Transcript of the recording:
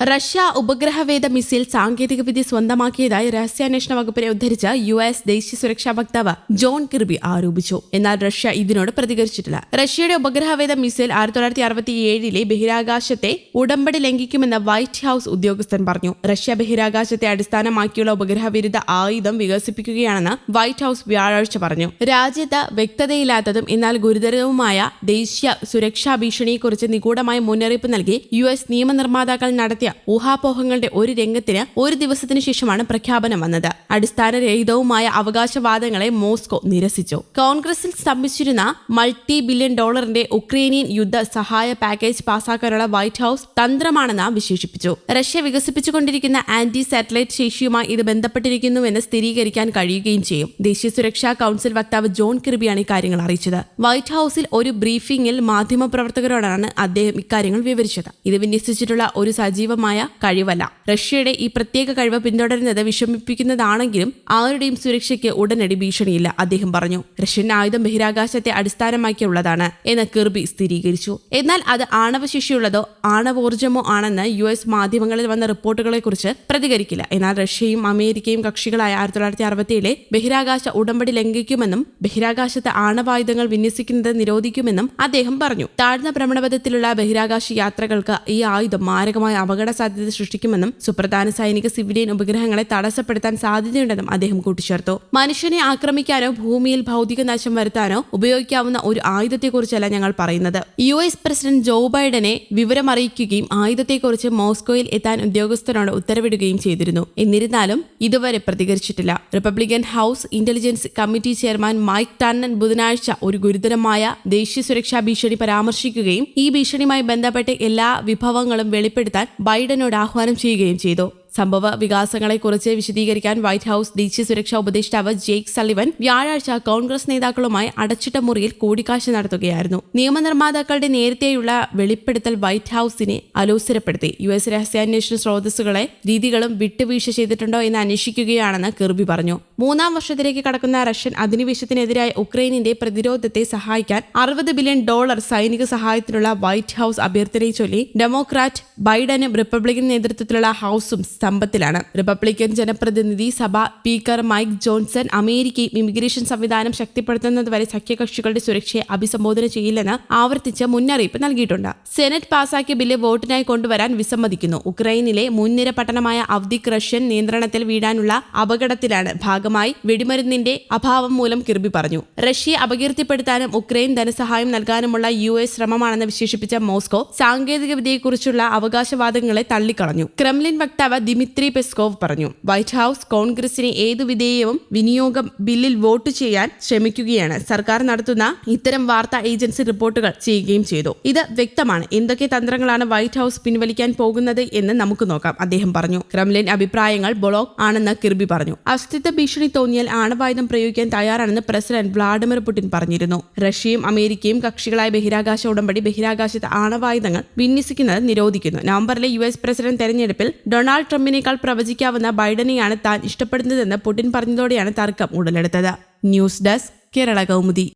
Russia ഉപഗ്രഹവേദ missile സാങ്കേതികവിദ്യ സ്വന്തമാക്കിയതായി രഹസ്യാന്വേഷണ വകുപ്പിനെ ഉദ്ധരിച്ച യു എസ് ദേശീയ സുരക്ഷാ വക്താവ് ജോൺ കിർബി ആരോപിച്ചു. എന്നാൽ റഷ്യ ഇതിനോട് പ്രതികരിച്ചിട്ടില്ല. റഷ്യയുടെ ഉപഗ്രഹവേദ മിസൈൽ ആയിരത്തി തൊള്ളായിരത്തി ബഹിരാകാശത്തെ ഉടമ്പടി ലംഘിക്കുമെന്ന് വൈറ്റ് ഹൌസ് ഉദ്യോഗസ്ഥൻ പറഞ്ഞു. റഷ്യ ബഹിരാകാശത്തെ അടിസ്ഥാനമാക്കിയുള്ള ഉപഗ്രഹവിരുദ്ധ ആയുധം വികസിപ്പിക്കുകയാണെന്ന് വൈറ്റ് ഹൌസ് വ്യാഴാഴ്ച പറഞ്ഞു. രാജ്യത്ത് വ്യക്തതയില്ലാത്തതും എന്നാൽ ഗുരുതരവുമായ ദേശീയ സുരക്ഷാ ഭീഷണിയെക്കുറിച്ച് നിഗൂഢമായ മുന്നറിയിപ്പ് നൽകി യു എസ് നിയമനിർമ്മാതാക്കൾ നടത്തിയ ഊഹാപോഹങ്ങളുടെ ഒരു രംഗത്തിന് ഒരു ദിവസത്തിനു ശേഷമാണ് പ്രഖ്യാപനം വന്നത്. അടിസ്ഥാനരഹിതവുമായ അവകാശവാദങ്ങളെ മോസ്കോ നിരസിച്ചു. കോൺഗ്രസിൽ സ്തംഭിച്ചിരുന്ന മൾട്ടി ബില്യൺ ഡോളറിന്റെ ഉക്രൈനിയൻ യുദ്ധ സഹായ പാക്കേജ് പാസാക്കാനുള്ള വൈറ്റ് ഹൌസ് തന്ത്രമാണെന്ന് വിശേഷിപ്പിച്ചു. റഷ്യ വികസിപ്പിച്ചുകൊണ്ടിരിക്കുന്ന ആന്റി സാറ്റലൈറ്റ് ശേഷിയുമായി ഇത് ബന്ധപ്പെട്ടിരിക്കുന്നുവെന്ന് സ്ഥിരീകരിക്കാൻ കഴിയുകയും ചെയ്യും. ദേശീയ സുരക്ഷാ കൌൺസിൽ വക്താവ് ജോൺ കിർബിയാണ് ഇക്കാര്യങ്ങൾ അറിയിച്ചത്. വൈറ്റ് ഹൌസിൽ ഒരു ബ്രീഫിംഗിൽ മാധ്യമപ്രവർത്തകരോടാണ് അദ്ദേഹം ഇക്കാര്യങ്ങൾ വിവരിച്ചത്. ഇത് വിന്യസിച്ചിട്ടുള്ള ഒരു സജീവമായ കഴിവല്ല. റഷ്യയുടെ ഈ പ്രത്യേക കഴിവ് പിന്തുടരുന്നത് വിഷമിപ്പിക്കുന്നതാണെങ്കിലും ആരുടെയും സുരക്ഷയ്ക്ക് ഉടനടി ഭീഷണിയില്ല അദ്ദേഹം പറഞ്ഞു. റഷ്യൻ ആയുധം ബഹിരാകാശത്തെ അടിസ്ഥാനമാക്കിയുള്ളതാണ് എന്ന് കിർബി സ്ഥിരീകരിച്ചു. എന്നാൽ അത് ആണവശേഷിയുള്ളതോ ആണവോർജമോ ആണെന്ന് യു എസ് മാധ്യമങ്ങളിൽ വന്ന റിപ്പോർട്ടുകളെക്കുറിച്ച് പ്രതികരിക്കില്ല. എന്നാൽ റഷ്യയും അമേരിക്കയും കക്ഷികളായ ആയിരത്തി തൊള്ളായിരത്തി അറുപത്തിയേഴിലെ ബഹിരാകാശ ഉടമ്പടി ലംഘിക്കുമെന്നും ബഹിരാകാശത്ത് ആണവായുധങ്ങൾ വിന്യസിക്കുന്നത് നിരോധിക്കുമെന്നും അദ്ദേഹം പറഞ്ഞു. താഴ്ന്ന ഭ്രമണപഥത്തിലുള്ള ബഹിരാകാശ യാത്രകൾക്ക് ഈ ആയുധം മാരകമായ അപകട സാധ്യത സൃഷ്ടിക്കുമെന്നും സുപ്രധാന സൈനിക സിവിലിയൻ ഉപഗ്രഹങ്ങളെ തടസ്സപ്പെടുത്താൻ സാധ്യതയുണ്ടെന്നും അദ്ദേഹം കൂട്ടിച്ചേർത്തു. മനുഷ്യനെ ആക്രമിക്കാനോ ഭൂമിയിൽ ഭൗതിക നാശം വരുത്താനോ ഉപയോഗിക്കാവുന്ന ഒരു ആയുധത്തെക്കുറിച്ചല്ല ഞങ്ങൾ പറയുന്നത്. യു എസ് പ്രസിഡന്റ് ജോ ബൈഡനെ വിവരമറിയിക്കുകയും ആയുധത്തെക്കുറിച്ച് മോസ്കോയിൽ എത്താൻ ഉദ്യോഗസ്ഥരോട് ഉത്തരവിടുകയും ചെയ്തിരുന്നു. എന്നിരുന്നാലും ഇതുവരെ പ്രതികരിച്ചിട്ടില്ല. Republican House Intelligence Committee chairman Mike Turner ബുധനാഴ്ച ഒരു ഗുരുതരമായ ദേശീയ സുരക്ഷാ ഭീഷണി പരാമർശിക്കുകയും ഈ ഭീഷണിയുമായി ബന്ധപ്പെട്ട് എല്ലാ വിഭവങ്ങളും വെളിപ്പെടുത്താൻ ബൈഡനോട് ആഹ്വാനം ചെയ്യുകയും ചെയ്തു. സംഭവ വികാസങ്ങളെക്കുറിച്ച് വിശദീകരിക്കാൻ വൈറ്റ് ഹൌസ് ദേശീയ സുരക്ഷാ ഉപദേഷ്ടാവ് ജെയ്ക്ക് സള്ളിവൻ വ്യാഴാഴ്ച കോൺഗ്രസ് നേതാക്കളുമായി അടച്ചിട്ട മുറിയിൽ കൂടിക്കാഴ്ച നടത്തുകയായിരുന്നു. നിയമനിർമ്മാതാക്കളുടെ നേരത്തെയുള്ള വെളിപ്പെടുത്തൽ വൈറ്റ് ഹൌസിനെ അലോസരപ്പെടുത്തി. യു എസ് രഹസ്യാന്വേഷണ സ്രോതസ്സുകളെ രീതികളും വിട്ടുവീഴ്ച ചെയ്തിട്ടുണ്ടോ എന്ന് അന്വേഷിക്കുകയാണെന്ന് കിർബി പറഞ്ഞു. മൂന്നാം വർഷത്തിലേക്ക് കടക്കുന്ന റഷ്യൻ അധിനിവേശത്തിനെതിരായ ഉക്രൈനിന്റെ പ്രതിരോധത്തെ സഹായിക്കാൻ അറുപത് ബില്യൺ ഡോളർ സൈനിക സഹായത്തിനുള്ള വൈറ്റ് ഹൌസ് അഭ്യർത്ഥനയെ ചൊല്ലി ഡെമോക്രാറ്റ് ബൈഡനും റിപ്പബ്ലിക്കൻ നേതൃത്വത്തിലുള്ള ഹൌസും സ്തംഭത്തിലാണ്. റിപ്പബ്ലിക്കൻ ജനപ്രതിനിധി സഭ സ്പീക്കർ മൈക്ക് ജോൺസൺ അമേരിക്കയും ഇമിഗ്രേഷൻ സംവിധാനം ശക്തിപ്പെടുത്തുന്നതുവരെ സഖ്യകക്ഷികളുടെ സുരക്ഷയെ അഭിസംബോധന ചെയ്യില്ലെന്ന് ആവർത്തിച്ച് മുന്നറിയിപ്പ് നൽകിയിട്ടുണ്ട്. സെനറ്റ് പാസാക്കിയ ബില്ല് വോട്ടിനായി കൊണ്ടുവരാൻ വിസമ്മതിക്കുന്നു. ഉക്രൈനിലെ മുൻനിര പട്ടണമായ അവധിക് റഷ്യൻ നിയന്ത്രണത്തിൽ വീഴാനുള്ള അപകടത്തിലാണ് ഭാഗമായി വെടിമരുന്നിന്റെ അഭാവം മൂലം കിർബി പറഞ്ഞു. റഷ്യയെ അപകീർത്തിപ്പെടുത്താനും ഉക്രൈൻ ധനസഹായം നൽകാനുമുള്ള യു എസ് ശ്രമമാണെന്ന് വിശേഷിപ്പിച്ച മോസ്കോ സാങ്കേതികവിദ്യയെക്കുറിച്ചുള്ള അവകാശവാദങ്ങളെ തള്ളിക്കളഞ്ഞു. ക്രെംലിൻ വക്താവ് ദിമിത്രി പെസ്കോവ് പറഞ്ഞു വൈറ്റ് ഹൌസ് കോൺഗ്രസിനെ ഏതു വിധേയവും വിനിയോഗം ബില്ലിൽ വോട്ട് ചെയ്യാൻ ശ്രമിക്കുകയാണ്. സർക്കാർ നടത്തുന്ന ഇത്തരം വാർത്താ ഏജൻസി റിപ്പോർട്ടുകൾ ചെയ്യുകയും ചെയ്തു. ഇത് വ്യക്തമാണ്. എന്തൊക്കെ തന്ത്രങ്ങളാണ് വൈറ്റ് ഹൌസ് പിൻവലിക്കാൻ പോകുന്നത് എന്ന് നമുക്ക് നോക്കാം അദ്ദേഹം പറഞ്ഞു. ക്രെംലിൻ അഭിപ്രായങ്ങൾ ബ്ലോക്ക് ആണെന്ന് കിർബി പറഞ്ഞു. അസ്തിത്വ ഭീഷണി തോന്നിയാൽ ആണവായുധം പ്രയോഗിക്കാൻ തയ്യാറാണെന്ന് പ്രസിഡന്റ് വ്ളാഡിമിർ പുടിൻ പറഞ്ഞിരുന്നു. റഷ്യയും അമേരിക്കയും കക്ഷികളായ ബഹിരാകാശ ഉടമ്പടി ബഹിരാകാശത്ത് ആണവായുധങ്ങൾ വിന്യസിക്കുന്നത് നിരോധിക്കുന്നു. നവംബറിലെ യു എസ് പ്രസിഡന്റ് തെരഞ്ഞെടുപ്പിൽ ഡൊണാൾഡ് ട്രംപിനേക്കാൾ പ്രവചിക്കാവുന്ന ബൈഡനെയാണ് താൻ ഇഷ്ടപ്പെടുന്നതെന്ന് പുടിൻ പറഞ്ഞതോടെയാണ് തർക്കം ഉടലെടുത്തത്. News desk Kerala Kaumudi.